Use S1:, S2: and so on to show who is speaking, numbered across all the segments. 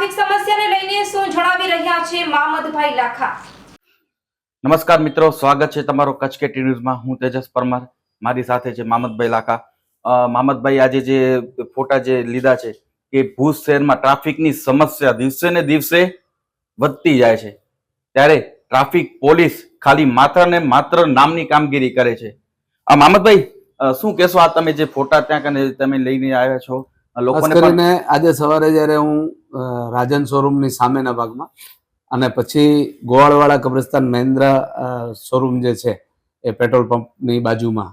S1: Traffic સમસ્યાને લઈને શું જણાવી રહ્યા છે મામદભાઈ લાખા?
S2: નમસ્કાર મિત્રો સ્વાગત છે તમારો કચ્છ કે ન્યૂઝમાં. હું તેજસ પરમાર. મારી સાથે છે મામદભાઈ લાખા. મામદભાઈ આજે જે ફોટા જે લીધા છે કે ભુજ શહેરમાં ટ્રાફિકની સમસ્યા દિવસે ને દિવસે વધતી જાય છે. ત્યારે ટ્રાફિક પોલીસ ખાલી માત્ર ને માત્ર નામની કામગીરી કરે છે. આ મામદભાઈ શું કહેશો? આ તમે જે ફોટા ત્યાં કને તમે લઈને આવ્યા છો લોકોને
S3: કરીને આજે સવારે જ્યારે હું રાજન શોરૂમની સામેના ભાગમાં. અને પછી ગોવાળવાળા કબ્રસ્તાન મહેન્દ્ર શોરૂમ જે છે એ પેટ્રોલ પંપની બાજુમાં.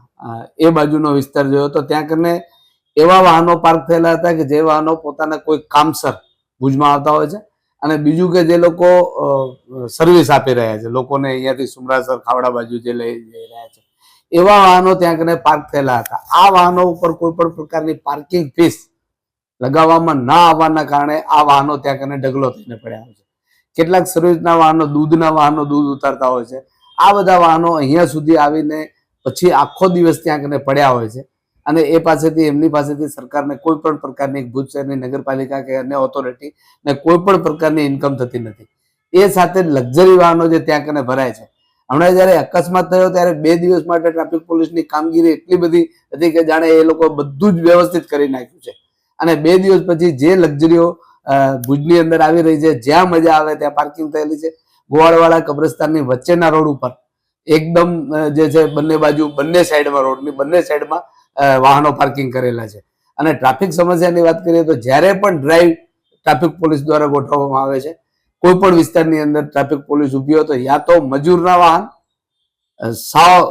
S3: એ બાજુનો વિસ્તાર જોયો તો ત્યાં કરીને એવા વાહનો પાર્ક થયેલા હતા કે જે વાહનો પોતાના કોઈ કામસર ભુજમાં આવતા હોય છે. અને બીજું કે જે લોકો સર્વિસ આપી રહ્યા છે. લોકોને અહીંયાથી સુમરાસર, ખાવડા બાજુ જે લઈ જઈ રહ્યા છે. એવા વાહનો ત્યાં કરીને પાર્ક થયેલા હતા. આ વાહનો ઉપર કોઈ પણ પ્રકારની પાર્કિંગ ફીસ લગાવવામાં ના આવવાના કારણે આ વાહનો ત્યાં કને ઢગલો થઈને પડ્યા હોય છે. કેટલાક સર્વિસના વાહનો, દૂધના વાહનો દૂધ ઉતારતા હોય છે. આ બધા વાહનો અહીંયા સુધી આવીને પછી આખો દિવસ ત્યાં કને પડ્યા હોય છે. અને એ પાસેથી, એમની પાસેથી સરકારને કોઈ પણ પ્રકારની ભુજ શહેરની નગરપાલિકા કે અન્ય ઓથોરિટી ને કોઈ પણ પ્રકારની ઇન્કમ થતી નથી. એ સાથે લક્ઝરી વાહનો જે ત્યાં કને ભરાય છે. હમણાં જ્યારે અકસ્માત થયો ત્યારે બે દિવસ માટે ટ્રાફિક પોલીસની કામગીરી એટલી બધી હતી કે જાણે એ લોકો બધું જ વ્યવસ્થિત કરી નાખ્યું છે. અને બે દિવસ પછી જે લક્ઝરીઓ ભુજની અંદર આવી રહી છે, જ્યાં મજા આવે ત્યાં પાર્કિંગ થયેલી છે, ગોવાળવાળા કબ્રસ્તાનની વચ્ચેના રોડ ઉપર. એકદમ જે છે બંને બાજુ, બંને સાઈડમાં રોડની, બંને સાઈડમાં વાહનો પાર્કિંગ કરેલા છે. અને ટ્રાફિક સમસ્યાની વાત કરીએ તો જ્યારે પણ ડ્રાઈવ ટ્રાફિક પોલીસ દ્વારા ગોઠવવામાં આવે છે કોઈ પણ વિસ્તારની અંદર ટ્રાફિક પોલીસ ઊભી હોય તો યા તો મજૂરના વાહન સાવ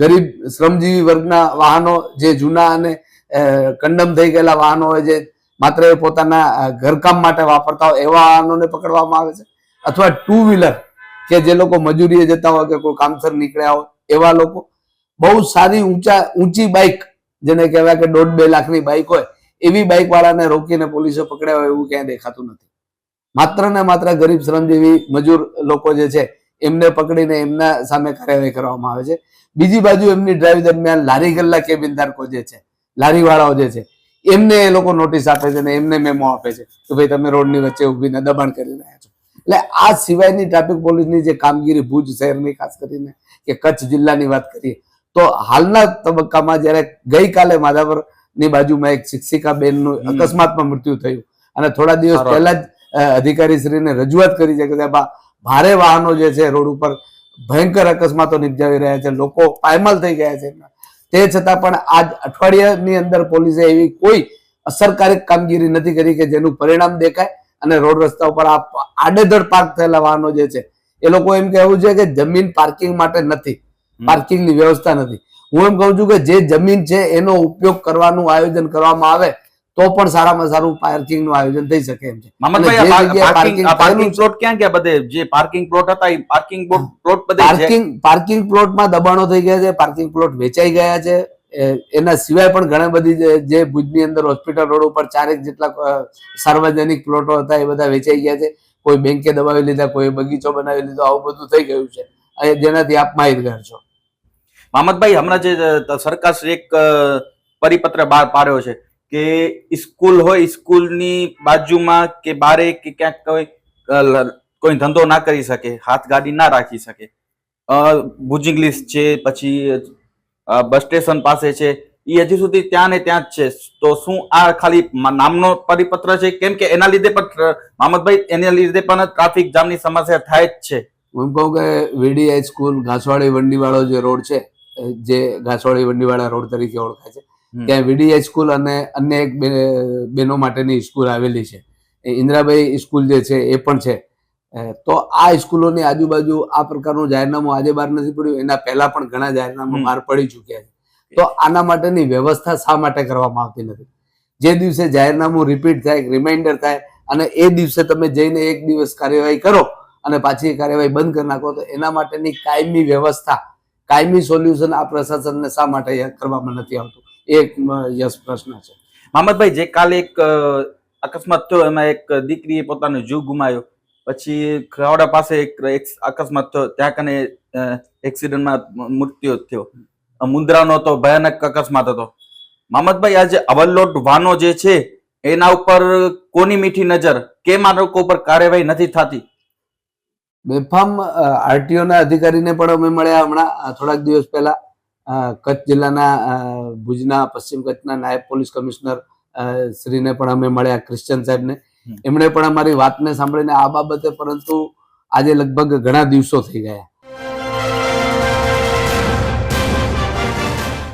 S3: ગરીબ, શ્રમજીવી વર્ગના વાહનો જે જૂના અને કંડમ થઈ ગયેલા વાહનો હોય જે માત્ર એ પોતાના ઘરકામ માટે વાપરતા હોય એવા વાહનોને પકડવામાં આવે છે. અથવા ટુ વ્હીલર કે જે લોકો મજૂરીએ જતા હોય કે કોઈ કામસર નીકળ્યા હોય, એવા લોકો. બહુ સારી ઊંચા, ઊંચી બાઇક જેને કહેવાય કે દોઢ બે લાખની બાઇક હોય, એવી બાઇક વાળાને રોકીને પોલીસે પકડ્યા હોય એવું ક્યાંય દેખાતું નથી. માત્ર ને માત્ર ગરીબ શ્રમજીવી મજૂર લોકો જે છે, એમને પકડીને એમના સામે કાર્યવાહી કરવામાં આવે છે. બીજી બાજુ એમની ડ્રાઈવ દરમિયાન લારી ગલ્લા કેબિન ધારકો જે છે લારી વાળાઓ જે છે એમને એ લોકો નોટિસ આપે છે ને એમને મેમો આપે છે કે ભાઈ તમે રોડની વચ્ચે ઊભીને દબાણ કરી રહ્યા છો. એટલે આ સિવાયની ટ્રાફિક પોલીસની જે કામગીરી ભુજ શહેરની ખાસ કરીને કે કચ્છ જિલ્લાની વાત કરીએ તો હાલના તબક્કામાં જ્યારે ગઈકાલે માધાપરની બાજુમાં એક શિક્ષિકા બેનનું. અકસ્માતમાં મૃત્યુ થયું અને થોડા દિવસ પહેલા જ અધિકારી શ્રીને રજૂઆત કરી છે કે સાહેબ ભારે વાહનો જે છે રોડ ઉપર ભયંકર અકસ્માતો નિપજાવી રહ્યા છે લોકો પાયમાલ થઈ ગયા છે તે છતાં પણ આજ અઠવાડિયાની અંદર પોલીસે એવી કોઈ અસરકારક કામગીરી નથી કરી કે જેનું પરિણામ દેખાય અને રોડ રસ્તા ઉપર આ આડેધડ પાર્ક થયેલા વાહનો જે છે એ લોકો એમ કહેવું છે કે જમીન પાર્કિંગ માટે નથી પાર્કિંગની વ્યવસ્થા નથી. હું એમ કહું છું કે જે જમીન છે એનો ઉપયોગ કરવાનું આયોજન કરવામાં આવે તો પણ સારામાં સારું પાર્કિંગનું આયોજન થઈ શકે એમ છે.
S2: પાર્કિંગ આ
S3: parking
S2: પાર્કિંગ
S3: થયેલું
S2: પ્લોટ ક્યાં ગયા બધે? જે પાર્કિંગ પ્લોટ હતા એ પાર્કિંગ પ્લોટ બધે
S3: પાર્કિંગ પાર્કિંગ પ્લોટમાં દબાણો થઈ ગયા છે પાર્કિંગ પ્લોટ વેચાઈ ગયા છે. એના સિવાય પણ ઘણા બધી જે- ભુજની અંદર હોસ્પિટલ રોડ ઉપર ચારેક જેટલા સાર્વજનિક પ્લોટો હતા એ બધા વેચાઈ ગયા છે. કોઈ બેંકે દબાવી લીધા કોઈ બગીચો બનાવી લીધો આવું બધું થઈ ગયું છે. જેનાથી આપ માહિતગાર છો.
S2: મામદભાઈ હમણાં જે સરકાર શ્રી એક પરિપત્ર બહાર પાડ્યો છે. કે સ્કૂલ હોય સ્કૂલની બાજુમાં કે બારે કે ક્યાંક કોઈ કોઈ ધંધો ના કરી શકે હાથ ગાડી ના રાખી શકે. અ, લિસ્ટ છે પછી બસ સ્ટેશન પાસે છે એ હજી સુધી ત્યાં ને ત્યાં જ છે. તો શું આ ખાલી નામનો પરિપત્ર છે? કેમ કે એના લીધે પણ મામદભાઈ એના લીધે પણ ટ્રાફિક જામની સમસ્યા થાય જ છે.
S3: હું કહું કે વીડીઆઈ સ્કૂલ ઘાસવાડી વંડીવાળો જે રોડ છે જે ઘાસવાડી વંડીવાળા રોડ તરીકે ઓળખાય છે. ત્યાં વીડીએ સ્કૂલ અને અન્ય એક બે- બહેનો માટેની સ્કૂલ આવેલી છે. ઇન્દિરાભાઈ ઇન્દિરાબાઈ સ્કૂલ જે છે એ પણ છે. તો આ સ્કૂલોની આજુબાજુ આ પ્રકારનું જાહેરનામું આજે બહાર નથી પડ્યું. એના પહેલા પણ ઘણા જાહેરનામું. બહાર પડી ચૂક્યા છે. તો આના માટેની વ્યવસ્થા શા માટે કરવામાં આવતી નથી? જે દિવસે જાહેરનામું રિપીટ થાય રિમાઇન્ડર થાય અને એ દિવસે તમે જઈને એક દિવસ કાર્યવાહી કરો અને પાછી કાર્યવાહી બંધ કરી નાખો તો એના માટેની કાયમી વ્યવસ્થા કાયમી સોલ્યુશન આ પ્રશાસનને શા માટે કરવામાં નથી આવતું? એક યસ પ્રશ્ન છે.
S2: મામદભાઈ, જે કાલે એક અકસ્માત થયો, એમાં એક દીકરીએ પોતાનો જીવ ગુમાવ્યો. પછી ખાવડા પાસે એક અકસ્માત થયો. ત્યાં કને એક્સિડન્ટમાં મૃત્યુ થયો. મુન્દ્રાનો તો ભયાનક અકસ્માત હતો. મામદભાઈ, આજે અવલોટ વાનો જે છે, એના ઉપર કોની મીઠી નજર? કેમ આ ઉપર કાર્યવાહી નથી થતી?
S3: બેફામ આરટીઓના અધિકારીને પણ અમે મળ્યા હમણાં થોડાક દિવસ પહેલા. કચ્છ જિલ્લાના ભુજના પશ્ચિમ કચ્છના નાયબ પોલીસ કમિશનર શ્રીને પણ અમે મળ્યા ક્રિશ્ચન સાહેબને. એમણે પણ અમારી વાતને સાંભળીને આ બાબતે પરંતુ આજે લગભગ ઘણા દિવસો થઈ ગયા